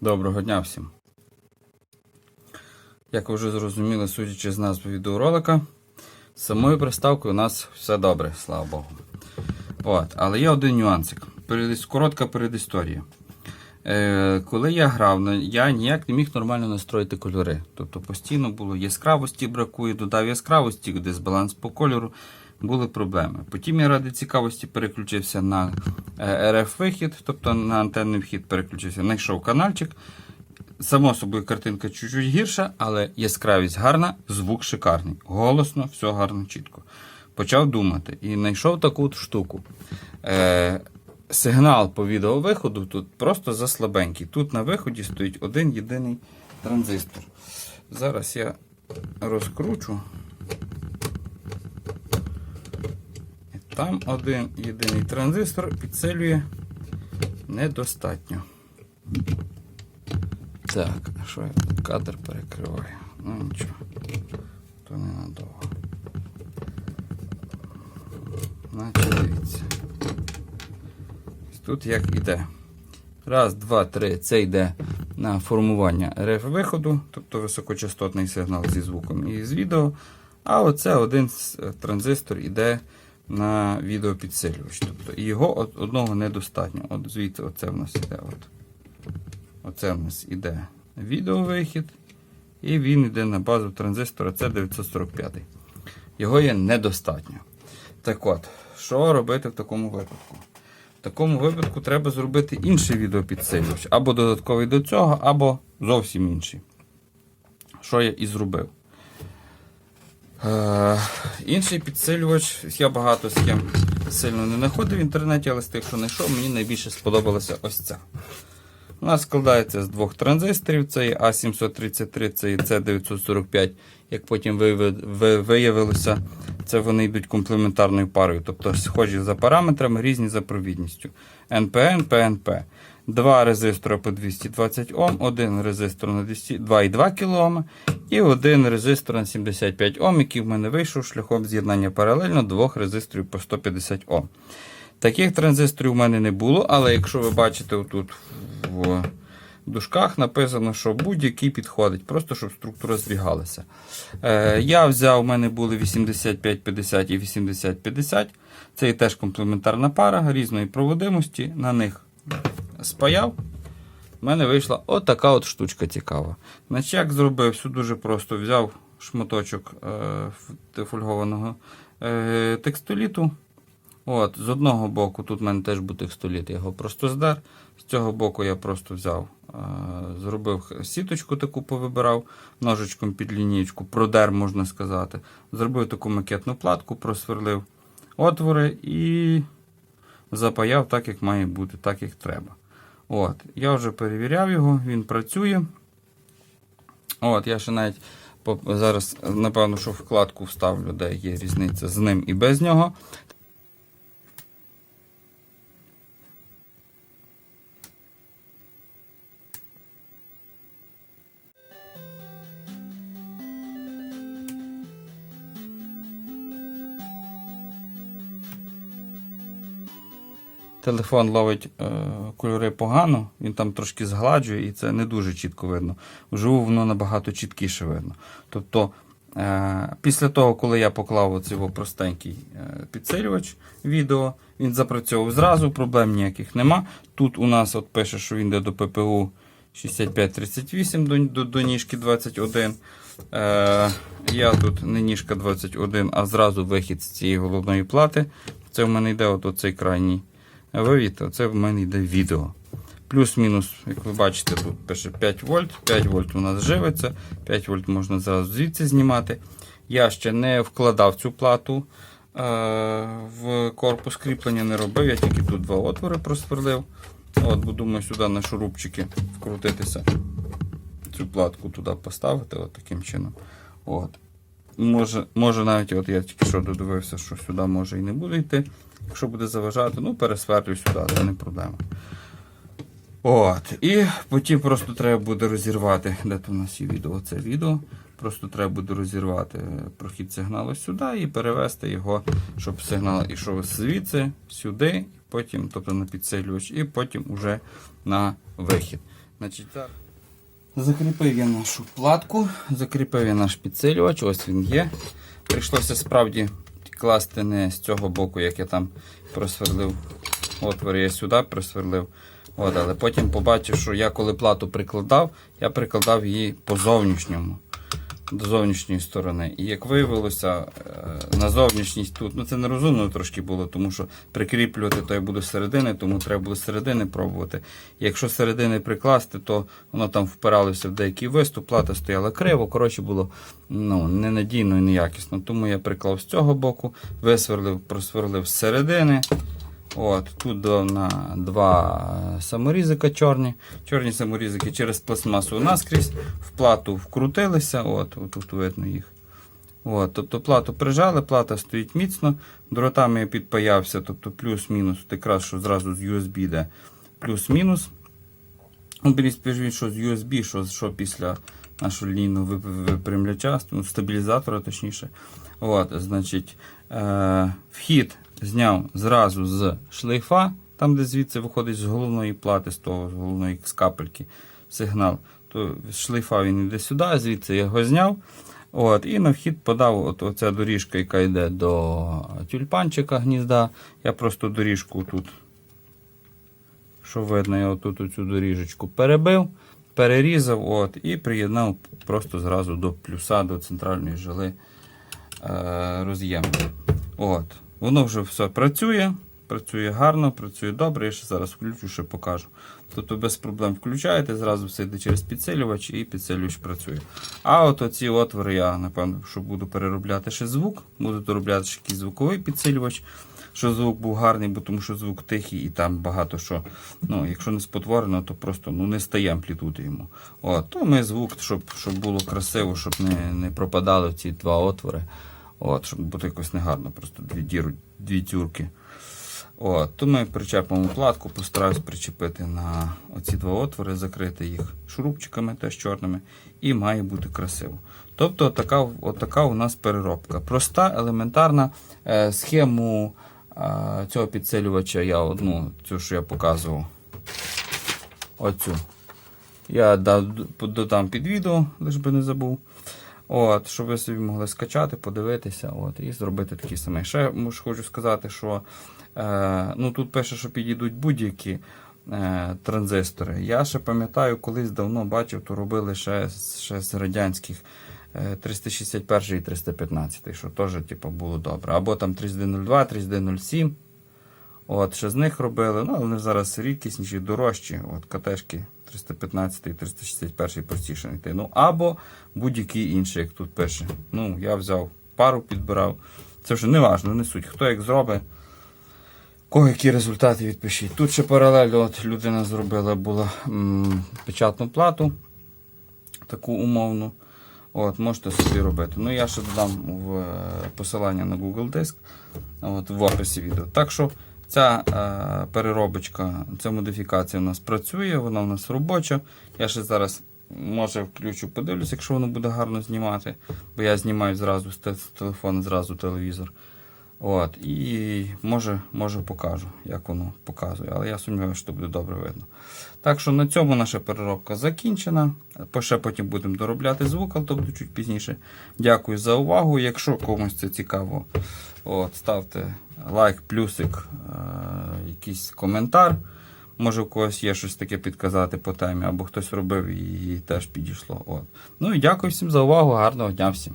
Доброго дня всім. Як ви вже зрозуміли, судячи з назви відеоролика, з самою приставкою у нас все добре, слава Богу. От, але є один нюансик. Коротка передісторія. Е, коли я грав, я ніяк не міг нормально настроїти кольори. Тобто постійно було яскравості бракує, додав яскравості, дисбаланс по кольору, були проблеми. Потім я ради цікавості переключився на RF-вихід, тобто на антенний вхід переключився, знайшов каналчик. Само собою картинка чуть-чуть гірша, але яскравість гарна, звук шикарний. Голосно, все гарно, чітко. Почав думати і знайшов таку от штуку. Е, сигнал по відеовиходу тут просто заслабенький. Тут на виході стоїть один єдиний транзистор. Зараз я розкручу. І Там один єдиний транзистор підсилює недостатньо. Так, що я кадр перекриваю? Ну нічого, то ненадовго. Значить, дивіться. Тут як іде. Раз, два, три. Це йде на формування RF виходу, тобто високочастотний сигнал зі звуком і з відео. А оце один е, транзистор йде на відеопідсилювач. Тобто і його одного недостатньо. От звідси оце в нас іде. От. Оце в нас іде відеовихід. І він йде на базу транзистора C945. Його є недостатньо. Так от, що робити в такому випадку? В такому випадку треба зробити інший відеопідсилювач. Або додатковий до цього, або зовсім інший. Що я і зробив. Е, інший підсилювач, я багато схем сильно не знаходив в інтернеті, але з тих, що знайшов, мені найбільше сподобалася ось ця. Вона складається з двох транзисторів: це є А733, це є С945. Як потім виявилося, це вони йдуть комплементарною парою, тобто схожі за параметрами, різні за провідністю. NPN, PNP. Два резистора по 220 Ом, один резистор на 2,2 кОм і один резистор на 75 Ом, який в мене вийшов шляхом з'єднання паралельно двох резисторів по 150 Ом. Таких транзисторів у мене не було, але якщо ви бачите отут в дужках написано, що будь-який підходить, просто щоб структура збігалася. Е, я взяв, у мене були 8550 і 8050. Це є теж комплементарна пара різної проводимості. На них спаяв. У мене вийшла отака от штучка цікава. Значить, як зробив, все дуже просто взяв шматочок е, фольгованого е, текстоліту. От, з одного боку, тут в мене теж був текстоліт, я його просто здер. З цього боку я просто взяв, е, зробив сіточку таку повибирав, ножичком під лінієчку, продер, можна сказати. Зробив таку макетну платку, просверлив отвори і запаяв так, як має бути, так, як треба. От, я вже перевіряв його, він працює. От, я ще навіть зараз, напевно, що вкладку вставлю, де є різниця з ним і без нього. Телефон ловить е, кольори погано, він там трошки згладжує, і це не дуже чітко видно. Вживу воно набагато чіткіше видно. Тобто, е, після того, коли я поклав оцей простенький е, підсилювач відео, він запрацьовував зразу, проблем ніяких нема. Тут у нас от пише, що він йде до ППУ 6538 до, до, до ніжки 21. Е, я тут не ніжка 21, а зразу вихід з цієї головної плати. Це в мене йде от оцей крайній вивід, а це в мене йде відео. Плюс-мінус, як ви бачите, тут пише 5 вольт. 5 вольт у нас живиться, 5 вольт можна зразу звідси знімати. Я ще не вкладав цю плату е, в корпус кріплення, не робив, я тільки тут два отвори просверлив. От, бо думаю, сюди на шурупчики вкрутитися. Цю платку туди поставити от таким чином. От. Може, може навіть от я тільки що додивився, що сюди може і не буде йти. Якщо буде заважати, ну пересверлю сюди, це не проблема. От. І потім просто треба буде розірвати, де то у нас є відео, це відео. Просто треба буде розірвати прохід сигналу сюди і перевести його, щоб сигнал йшов звідси, сюди, потім, тобто на підсилювач, і потім уже на вихід. Значить, так. Закріпив я нашу платку, закріпив я наш підсилювач, ось він є. Прийшлося справді класти не з цього боку, як я там просверлив отвор, я сюди просверлив. От, але потім побачив, що я коли плату прикладав, я прикладав її по зовнішньому, до зовнішньої сторони. І як виявилося, е, на зовнішність тут, ну це нерозумно трошки було, тому що прикріплювати то я буду середини, тому треба було середини пробувати. І якщо середини прикласти, то воно там впиралося в деякий виступ, плата стояла криво, коротше було ну, ненадійно і неякісно. Тому я приклав з цього боку, висверлив, просверлив з середини. От, тут на два саморізика чорні. Чорні саморізики через пластмасу наскрізь в плату вкрутилися. От, тут видно їх. От, тобто плату прижали, плата стоїть міцно. Дротами я підпаявся, тобто плюс-мінус, якраз що зразу з USB йде плюс-мінус. Ну, Беріть що з USB, що, що після нашого лінійного вип- випрямляча, ну, стабілізатора, точніше. От, значить, е, вхід зняв зразу з шлейфа, там, де звідси виходить з головної плати, з того, з головної з капельки сигнал. То з шлейфа він йде сюди, звідси я його зняв. От, і на вхід подав от, оця доріжка, яка йде до тюльпанчика гнізда. Я просто доріжку тут що видно, я отут оцю доріжечку перебив, перерізав от, і приєднав просто зразу до плюса, до центральної жили е, роз'єм. От. Воно вже все працює, працює гарно, працює добре. Я ще зараз включу, ще покажу. Тобто без проблем включаєте, зразу все йде через підсилювач і підсилювач працює. А от оці отвори я, напевно, що буду переробляти ще звук, буду доробляти ще якийсь звуковий підсилювач що звук був гарний, бо тому що звук тихий і там багато що. Ну, якщо не спотворено, то просто ну, не стає амплітуди йому. От, то ми звук, щоб, щоб було красиво, щоб не, не пропадали ці два отвори. От, щоб бути якось негарно, просто дві діру, дві тюрки. От, то ми причепимо платку, постараюсь причепити на оці два отвори, закрити їх шурупчиками теж чорними, і має бути красиво. Тобто, отака, отака у нас переробка. Проста, елементарна е, схему е, цього підсилювача я одну, цю, що я показував. Оцю. Я додам під відео, лиш би не забув. От, щоб ви собі могли скачати, подивитися от, і зробити такі самі. Ще хочу сказати, що е, ну, тут пише, що підійдуть будь-які е, транзистори. Я ще пам'ятаю, колись давно бачив, то робили ще, ще з радянських е, 361 і 315, що теж типу, було добре. Або там 3202, 3207. От, ще з них робили, ну, вони зараз рідкісніші, дорожчі. От, катешки 315 і 361 простіше знайти. Ну, або будь-який інший, як тут пише. Ну, я взяв пару, підбирав. Це вже не важливо, не суть. Хто як зробить, кого які результати відпишіть. Тут ще паралельно от людина зробила була м, печатну плату, таку умовну. От, можете собі робити. Ну, я ще додам в е, посилання на Google Диск от, в описі відео. Так що ця е, переробочка, ця модифікація у нас працює, вона у нас робоча. Я ще зараз може включу, подивлюсь, якщо воно буде гарно знімати. Бо я знімаю зразу з те- телефону, зразу телевізор. От, і може, може покажу, як воно показує. Але я сумніваюся, що буде добре видно. Так що на цьому наша переробка закінчена. Ще потім будемо доробляти звук, але то чуть пізніше. Дякую за увагу. Якщо комусь це цікаво, от, ставте лайк, плюсик, е- якийсь коментар. Може, у когось є щось таке підказати по темі, або хтось робив і теж підійшло. От. Ну і дякую всім за увагу. Гарного дня всім.